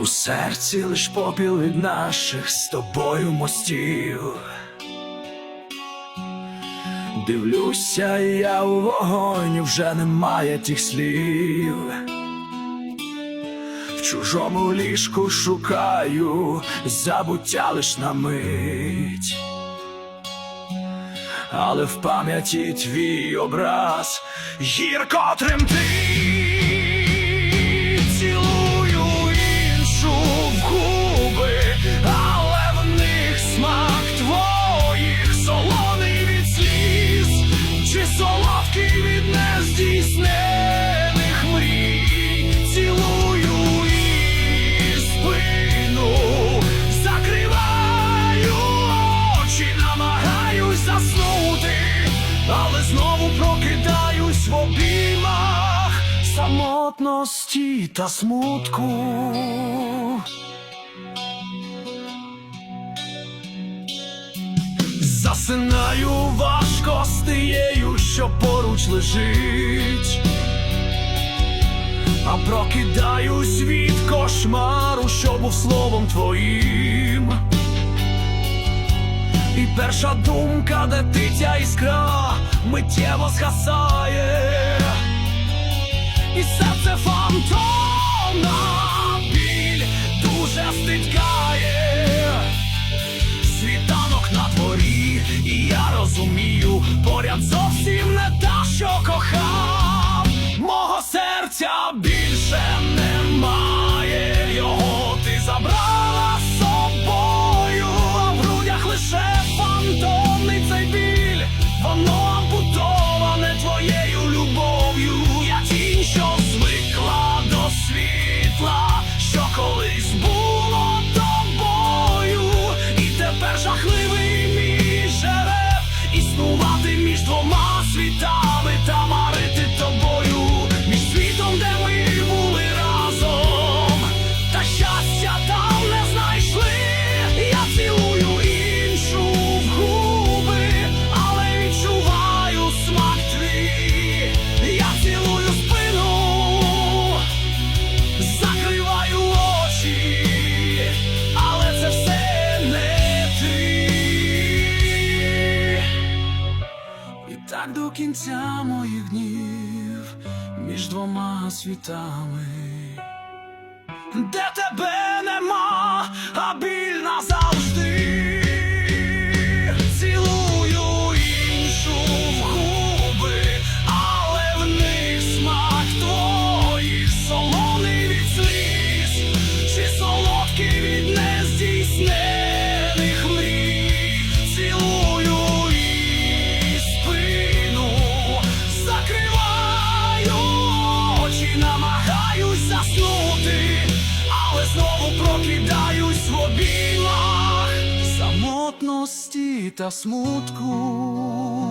У серці лиш попіл від наших з тобою мостів. Дивлюся я у вогонь, вже немає тих слів. В чужому ліжку шукаю забуття лиш на мить. Але в пам'яті твій образ гірко тремтить. Самотності та смутку. Засинаю важко з тією, що поруч лежить, а прокидаюсь від кошмару, що був словом твоїм. І перша думка, де ти ця іскра миттєво згасає, і серце фантомна біль дуже стискає. Світанок на дворі, і я розумію, поряд зовсім не та, що кохав. Мого серця більше немає, його ти забрала з собою, а в грудях лише фантомний звикла до світла, що колись до кінця моїх днів між двома світами, де тебе заснути, але знову прокидаюсь в обіймах самотності та смутку.